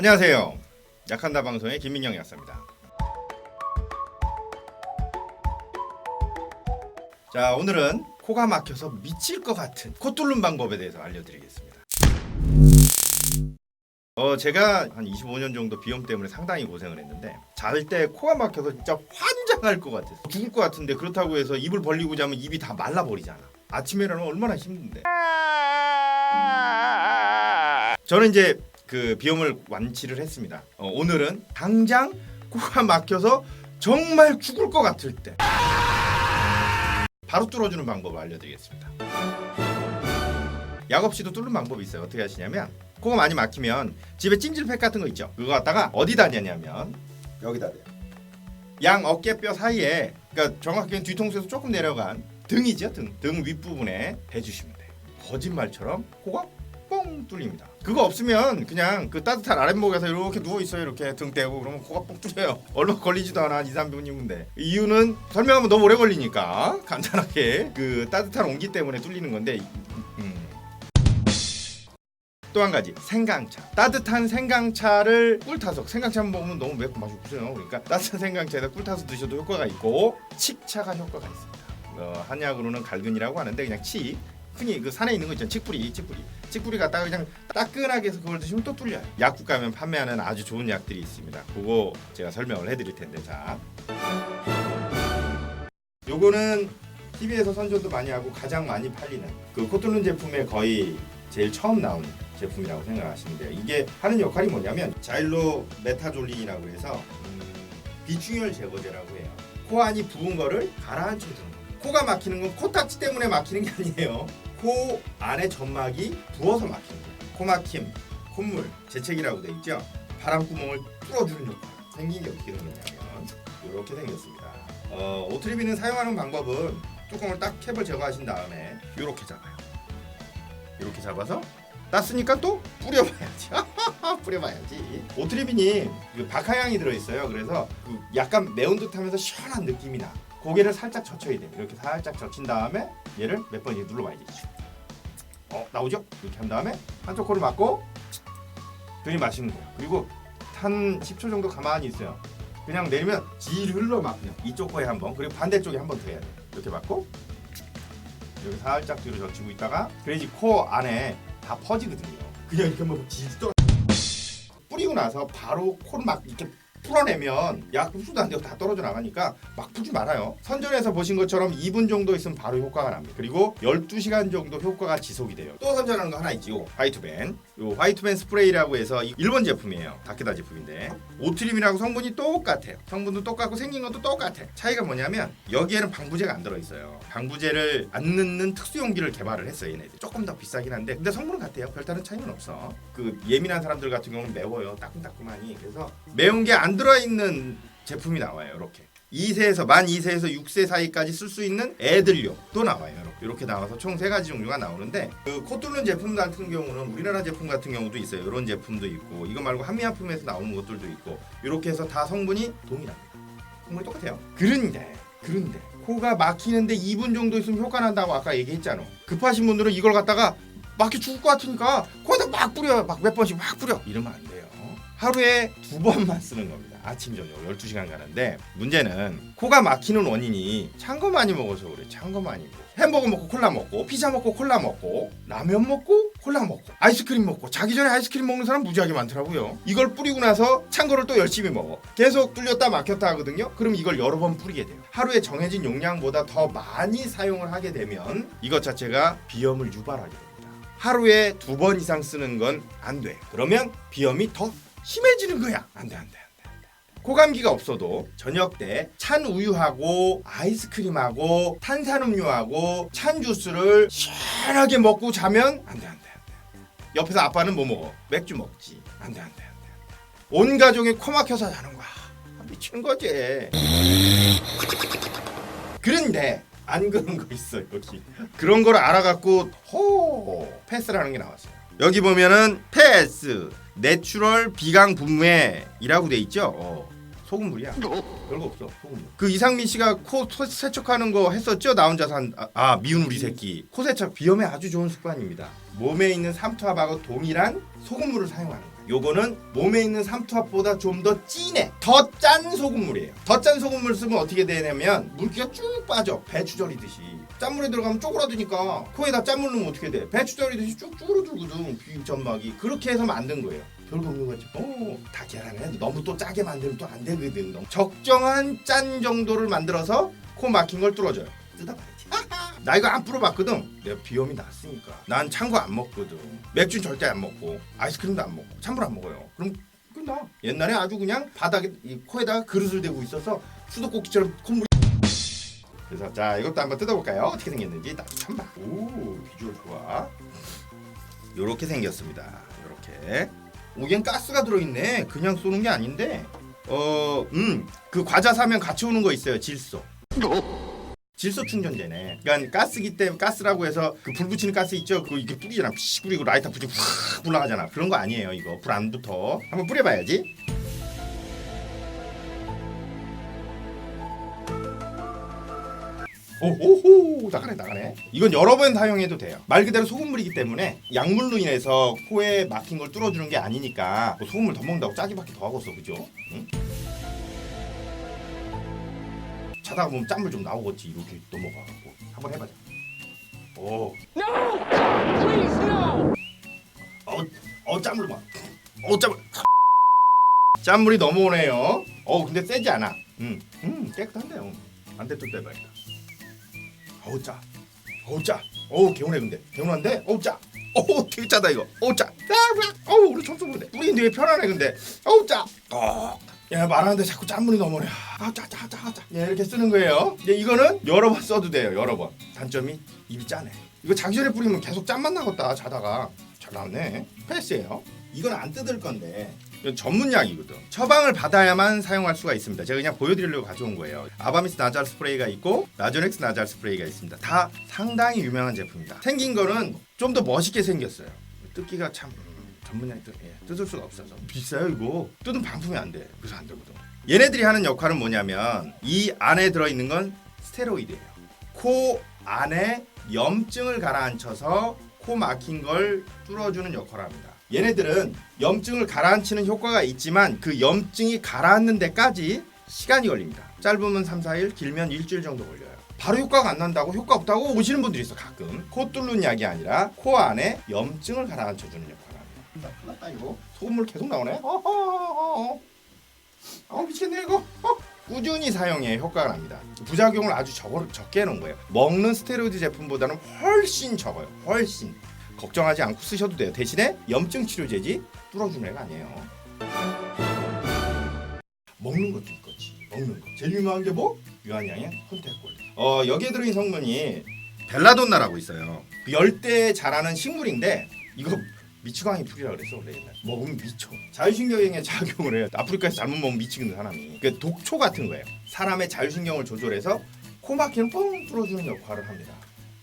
안녕하세요. 약한다 방송의 김민영 약사입니다. 자 오늘은 코가 막혀서 미칠 것 같은 코 뚫는 방법에 대해서 알려드리겠습니다. 어 제가 한 25년 정도 비염 때문에 상당히 고생을 했는데 잘 때 코가 막혀서 진짜 환장할 것 같았어. 죽을 것 같은데 그렇다고 해서 입을 벌리고 자면 입이 다 말라버리잖아. 아침에 일어나면 얼마나 힘든데. 저는 이제 그 비염을 완치를 했습니다. 어, 오늘은 당장 코가 막혀서 정말 죽을 것 같을 때 바로 뚫어주는 방법을 알려드리겠습니다. 약 없이도 뚫는 방법이 있어요. 어떻게 하시냐면 코가 많이 막히면 집에 찜질팩 같은 거 있죠. 그거 갖다가 어디다 대냐면 여기다 대요. 양 어깨뼈 사이에 그러니까 정확히는 뒤통수에서 조금 내려간 등이죠. 등. 등 윗부분에 대주시면 돼요. 거짓말처럼 코가 뻥 뚫립니다. 그거 없으면 그냥 그 따뜻한 아랫목에서 이렇게 누워 있어요. 이렇게 등 떼고 그러면 코가 뻥 뚫려요. 얼마 걸리지도 않아 한 2, 3분인데 이유는 설명하면 너무 오래 걸리니까 간단하게 그 따뜻한 온기 때문에 뚫리는 건데 음. 또한 가지 생강차 따뜻한 생강차를 꿀 타서 생강차 먹으면 너무 맵고 맛이 없어요 그러니까 따뜻한 생강차에다 꿀 타서 드셔도 효과가 있고 칡차가 효과가 있습니다 어, 한약으로는 갈근이라고 하는데 그냥 칡 흔히 그 산에 있는 거 있잖아요 칡뿌리 칡뿌리 칡뿌리 갖다가 그냥 따끈하게 해서 그걸 드시면 또 뚫려요 약국 가면 판매하는 아주 좋은 약들이 있습니다 그거 제가 설명을 해드릴 텐데 자 요거는 TV에서 선전도 많이 하고 가장 많이 팔리는 그 코툴룬 제품에 거의 제일 처음 나온 제품이라고 생각하시면 돼요. 이게 하는 역할이 뭐냐면 자일로 메타졸린이라고 해서 음, 비충혈 제거제라고 해요. 코 안이 부은 거를 가라앉혀 주는 거예요. 코가 막히는 건 코딱지 때문에 막히는 게 아니에요. 코 안에 점막이 부어서 막히는 거예요. 코 막힘, 콧물, 재채기라고 돼 있죠. 바람 구멍을 뚫어주는 효과. 생긴 게 어떻게 생겼냐면 이렇게 생겼습니다. 어, 오트리비는 사용하는 방법은 뚜껑을 딱 캡을 제거하신 다음에 이렇게 잡아요. 이렇게 잡아서 땄으니까 또 뿌려봐야지. 뿌려봐야지. 오트리빈이 그 박하향이 들어있어요. 그래서 그 약간 매운 듯하면서 시원한 느낌이 나. 고개를 살짝 젖혀야 돼. 이렇게 살짝 젖힌 다음에 얘를 몇번 이렇게 눌러봐야지. 어 나오죠? 이렇게 한 다음에 한쪽 코를 막고 들이마시는 거예요. 그리고 한 10초 정도 가만히 있어요. 그냥 내리면 질 흘러 막 그냥 이쪽 코에 한번 그리고 반대쪽에 한 번 더 해야 돼. 이렇게 맞고 여기 살짝 뒤로 젖히고 있다가 그래야지 코 안에 다 퍼지거든요. 그냥 이렇게 한번 질 떠. 뿌리고 나서 바로 코를 막 이렇게 풀어내면 약 흡수도 안 되고 다 떨어져 나가니까 막 풀지 말아요. 선전에서 보신 것처럼 2분 정도 있으면 바로 효과가 납니다. 그리고 12시간 정도 효과가 지속이 돼요. 또 선전하는 거 하나 있죠. 화이트벤. 요 화이트벤 스프레이라고 해서 이 일본 제품이에요. 다케다 제품인데 오트림이라고 성분이 똑같아요. 성분도 똑같고 생긴 것도 똑같아. 차이가 뭐냐면 여기에는 방부제가 안 들어 있어요. 방부제를 안 넣는 특수 용기를 개발을 했어요. 얘네들 조금 더 비싸긴 한데 근데 성분은 같아요. 별다른 차이는 없어. 그 예민한 사람들 같은 경우는 매워요. 따끔따끔하니 그래서 매운 게안 들어 있는 제품이 나와요. 이렇게. 2세에서 만 2세에서 6세 사이까지 쓸 수 있는 애들용도 나와요. 이렇게. 나와서 총 세 가지 종류가 나오는데 그 코 뚫는 제품 같은 경우는 우리나라 제품 같은 경우도 있어요. 이런 제품도 있고 이거 말고 한미약품에서 나오는 것들도 있고 이렇게 해서 다 성분이 동일합니다. 성분이 똑같아요. 그런데 그런데 코가 막히는데 2분 정도 있으면 효과 난다고 아까 얘기했잖아. 급하신 분들은 이걸 갖다가 막혀 죽을 것 같으니까 코에다 막 뿌려 막몇 번씩 막 뿌려 이러면 안 돼요. 하루에 두 번만 쓰는 겁니다. 아침 저녁 12시간 가는데 문제는 코가 막히는 원인이 찬 거 많이 먹어서 그래. 찬 거 많이 먹고 햄버거 먹고 콜라 먹고 피자 먹고 콜라 먹고 라면 먹고 콜라 먹고 아이스크림 먹고 자기 전에 아이스크림 먹는 사람 무지하게 많더라고요. 이걸 뿌리고 나서 찬 거를 또 열심히 먹어. 계속 뚫렸다 막혔다 하거든요. 그럼 이걸 여러 번 뿌리게 돼요. 하루에 정해진 용량보다 더 많이 사용을 하게 되면 이것 자체가 비염을 유발하게 됩니다. 하루에 두 번 이상 쓰는 건 안 돼. 그러면 비염이 더 심해지는 거야. 안 돼, 안 돼, 안 돼. 안 돼. 코감기가 없어도 저녁 때 찬 우유하고 아이스크림하고 탄산음료하고 찬 주스를 시원하게 먹고 자면 안 돼, 안 돼, 안 돼. 옆에서 아빠는 뭐 먹어? 맥주 먹지. 안 돼, 안 돼, 안 돼. 온 가족이 코 막혀서 자는 거야. 아, 미치는 거지. 그런데 안 그런 거 있어 여기. 그런 걸 알아갖고 호 패스라는 게 나왔어요. 여기 보면은 패스 내추럴 비강 분무에이라고 돼 있죠. 어, 소금물이야. 별거 없어 소금물. 그 이상민 씨가 코 소- 세척하는 거 했었죠. 나 혼자 산 아, 아, 미운 우리 새끼. 코 세척 비염에 아주 좋은 습관입니다. 몸에 있는 삼투압하고 동일한 소금물을 사용하는 거예요. 요거는 몸에 있는 삼투압보다 좀 더 진해. 더 짠 소금물이에요. 더 짠 소금물 쓰면 어떻게 되냐면 물기가 쭉 빠져. 배추 절이듯이. 짠물에 들어가면 쪼그라드니까 코에다 짠물 넣으면 어떻게 돼? 배추 절이듯이 쭉 쪼그라들거든. 비전막이. 그렇게 해서 만든 거예요. 별거 없는 거지. 어, 다 계란해. 너무 또 짜게 만들면 또 안 되거든. 너무 적정한 짠 정도를 만들어서 코 막힌 걸 뚫어줘요. 뜯어봐야지. 나 이거 안 풀어봤거든. 내가 비염이 났으니까. 난 찬 거 안 먹거든. 맥주는 절대 안 먹고 아이스크림도 안 먹고 찬물 안 먹어요. 그럼 끝나. 옛날에 아주 그냥 바닥에 이 코에다가 그릇을 대고 있어서 수도꼭지처럼 콧물이. 그래서 자 이것도 한번 뜯어볼까요? 어떻게 생겼는지 나도 참 봐. 오 비주얼 좋아. 요렇게 생겼습니다. 요렇게. 오, 얜 가스가 들어있네. 그냥 쏘는 게 아닌데. 어, 음, 그 과자 사면 같이 오는 거 있어요. 질소. 질소 충전재네. 그러니까 가스기 때문에 가스라고 해서 그 불 붙이는 가스 있죠? 그거 이렇게 뿌리잖아. 피 뿌리고 라이터 붙이고 확 올라가잖아. 그런 거 아니에요. 이거 불 안 붙어. 한번 뿌려봐야지. 오호호 나가네 나가네 이건 여러 번 사용해도 돼요 말 그대로 소금물이기 때문에 약물로 인해서 코에 막힌 걸 뚫어주는 게 아니니까 뭐 소금물 더 먹는다고 짜기밖에 더 하겠어 그죠? 응? 자다가 보면 짠물 좀 나오겠지 이렇게 넘어가갖고 한번 해보자 오 Please no! 어, 어 짠물 봐. 어 짠물. 짠물이 넘어오네요. 어 근데 세지 않아. 음, 음 깨끗한데요. 안돼 또 떼봐야겠다. 어우 짜. 어우 짜. 어우 개운해 근데. 개운한데? 어우 짜. 어우 되게 짜다 이거. 어우 짜. 짜. 어우 우리 청소 보네. 우리 되게 편하네 근데. 어우 짜. 어. 야 말하는데 자꾸 짠물이 넘어오네. 아짜짜짜 짜. 예 이렇게 쓰는 거예요. 이제 이거는 여러 번 써도 돼요. 여러 번. 단점이 입이 짜네. 이거 자기 전에 뿌리면 계속 짠맛 나겠다 자다가 잘 나왔네. 패스예요. 이건 안 뜯을 건데 이건 전문 약이거든. 처방을 받아야만 사용할 수가 있습니다. 제가 그냥 보여드리려고 가져온 거예요. 아바미스 나잘 스프레이가 있고 라조넥스 나잘 스프레이가 있습니다. 다 상당히 유명한 제품입니다. 생긴 거는 좀 더 멋있게 생겼어요. 뜯기가 참 음, 전문 약이 뜯, 예, 뜯을 수가 없어서 비싸요 이거. 뜯으면 반품이 안 돼. 그래서 안 되거든. 얘네들이 하는 역할은 뭐냐면 이 안에 들어 있는 건 스테로이드예요. 코 안에 염증을 가라앉혀서 코 막힌 걸 뚫어주는 역할을 합니다. 얘네들은 염증을 가라앉히는 효과가 있지만 그 염증이 가라앉는 데까지 시간이 걸립니다. 짧으면 3, 4일, 길면 일주일 정도 걸려요. 바로 효과가 안 난다고 효과 없다고 오시는 분들이 있어 가끔. 코 뚫는 약이 아니라 코 안에 염증을 가라앉혀주는 역할을 합니다. 큰일 났다 이거. 소금물 계속 나오네. 어허허허. 어 미치겠네 이거. 어. 꾸준히 사용해 효과가 납니다. 부작용을 아주 적, 적게 해놓은 거예요. 먹는 스테로이드 제품보다는 훨씬 적어요. 훨씬. 걱정하지 않고 쓰셔도 돼요. 대신에 염증 치료제지 뚫어주는 애가 아니에요. 먹는 것도 있겠지. 먹는 거. 제일 유명한 게 뭐? 유한양의 혼택골. 어 여기에 들어있는 성분이 벨라돈나라고 있어요. 그 열대에 자라는 식물인데 이거 미치광이 풀이라 그랬어 원래 옛날. 먹으면 미쳐. 자율신경에 작용을 해요. 아프리카에서 잘못 먹으면 미치는 사람이. 그 독초 같은 거예요. 사람의 자율신경을 조절해서 코 막히는 뻥 뚫어주는 역할을 합니다.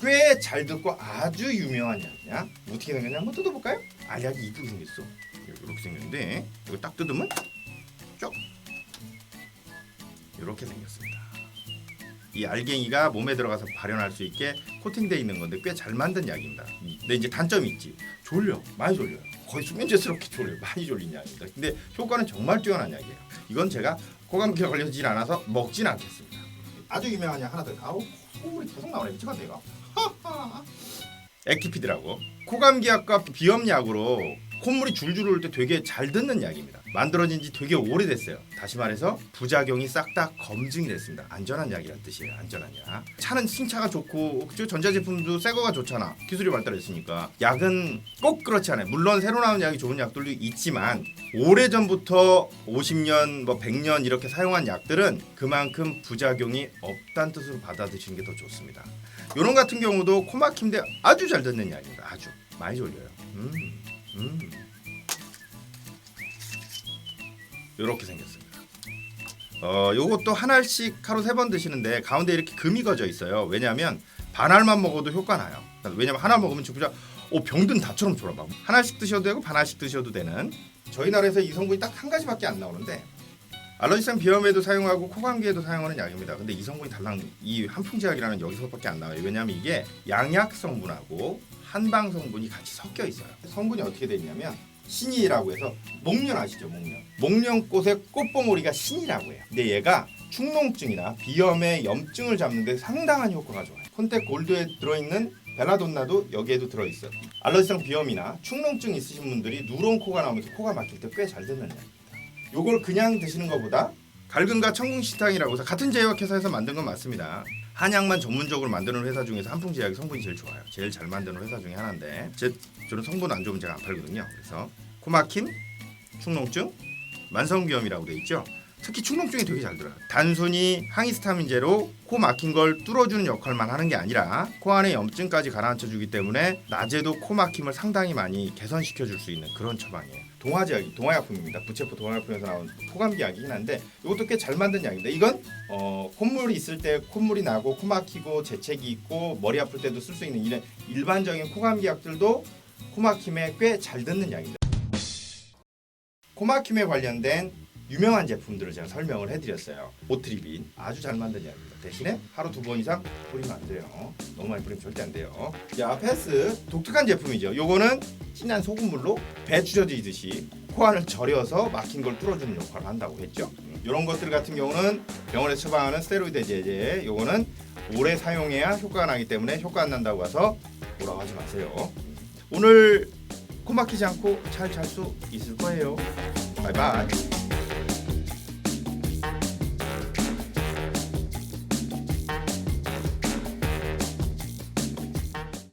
꽤 잘 듣고 아주 유명한 약이야. 어떻게 생겼냐 한번 뜯어볼까요? 알약이 이쁘게 생겼어. 이렇게 생겼는데 이거 딱 뜯으면 쭉 이렇게 생겼습니다. 이 알갱이가 몸에 들어가서 발현할 수 있게 코팅돼 있는 건데 꽤 잘 만든 약입니다. 근데 이제 단점이 있지. 졸려. 많이 졸려요. 거의 수면제스럽게 졸려요. 많이 졸린 약입니다. 근데 효과는 정말 뛰어난 약이에요. 이건 제가 코감기가 걸려지진 않아서 먹진 않겠습니다. 아주 유명한 약 하나 더. 아우 소물이 계속 나오네. 미치겠네 이거. 액티피드라고. 코감기약과 비염약으로 콧물이 줄줄 흐를 때 되게 잘 듣는 약입니다. 만들어진 지 되게 오래됐어요. 다시 말해서 부작용이 싹 다 검증이 됐습니다. 안전한 약이란 뜻이에요. 안전한 약. 차는 신차가 좋고 그죠? 전자제품도 새 거가 좋잖아. 기술이 발달했으니까. 약은 꼭 그렇지 않아요. 물론 새로 나온 약이 좋은 약들도 있지만 오래전부터 50년 뭐 100년 이렇게 사용한 약들은 그만큼 부작용이 없다는 뜻으로 받아들이시는 게 더 좋습니다. 요런 같은 경우도 코막힘인데 아주 잘 듣는 약입니다. 아주 많이 졸려요. 음, 음. 요렇게 생겼습니다. 어, 요것도 한 알씩 하루 세 번 드시는데 가운데 이렇게 금이 거져 있어요. 왜냐하면 반 알만 먹어도 효과 나요. 왜냐면 하나 먹으면 진짜 어, 병든 닭처럼 졸아봐. 한 알씩 드셔도 되고 반 알씩 드셔도 되는. 저희 나라에서 이 성분이 딱 한 가지밖에 안 나오는데 알러지성 비염에도 사용하고 코감기에도 사용하는 약입니다. 근데 이 성분이 달랑 이 한풍제약이라는 여기서밖에 안 나와요. 왜냐하면 이게 양약 성분하고 한방 성분이 같이 섞여 있어요. 성분이 어떻게 돼 있냐면 신이라고 해서 목련 아시죠 목련 목련꽃의 꽃봉오리가 신이라고 해요 근데 얘가 축농증이나 비염의 염증을 잡는데 상당한 효과가 좋아요 콘텍 골드에 들어있는 벨라돈나도 여기에도 들어있어요 알러지성 비염이나 축농증 있으신 분들이 누런 코가 나오면서 코가 막힐 때 꽤 잘 듣는 약입니다 요걸 그냥 드시는 것보다 갈근과 청궁식당이라고 해서 같은 제약회사에서 만든 건 맞습니다. 한약만 전문적으로 만드는 회사 중에서 한풍제약이 성분이 제일 좋아요. 제일 잘 만드는 회사 중에 하나인데 제 저는 성분 안 좋으면 제가 안 팔거든요. 그래서 코막힘, 축농증, 만성비염이라고 돼 있죠. 특히 축농증이 되게 잘 들어요. 단순히 항히스타민제로 코 막힌 걸 뚫어주는 역할만 하는 게 아니라 코 안에 염증까지 가라앉혀주기 때문에 낮에도 코 막힘을 상당히 많이 개선시켜 줄 수 있는 그런 처방이에요. 동화제 약이 동화약품입니다. 부채포 동화약품에서 나온 포감기 약이긴 한데 이것도 꽤 잘 만든 약인데 이건 어, 콧물이 있을 때 콧물이 나고 코 막히고 재채기 있고 머리 아플 때도 쓸 수 있는 이런 일반적인 코감기 약들도 코 막힘에 꽤 잘 듣는 약입니다. 코 막힘에 관련된 유명한 제품들을 제가 설명을 해드렸어요. 오트리빈 아주 잘 만든 약입니다. 대신에 하루 두 번 이상 뿌리면 안 돼요. 너무 많이 뿌리면 절대 안 돼요. 자, 패스 독특한 제품이죠. 요거는 진한 소금물로 배 줄여지듯이 코 안을 절여서 막힌 걸 뚫어주는 역할을 한다고 했죠. 이런 것들 같은 경우는 병원에서 처방하는 스테로이드 제제. 요거는 오래 사용해야 효과가 나기 때문에 효과 안 난다고 해서 뭐라고 하지 마세요. 오늘 코 막히지 않고 잘 잘 수 있을 거예요. 바이바이.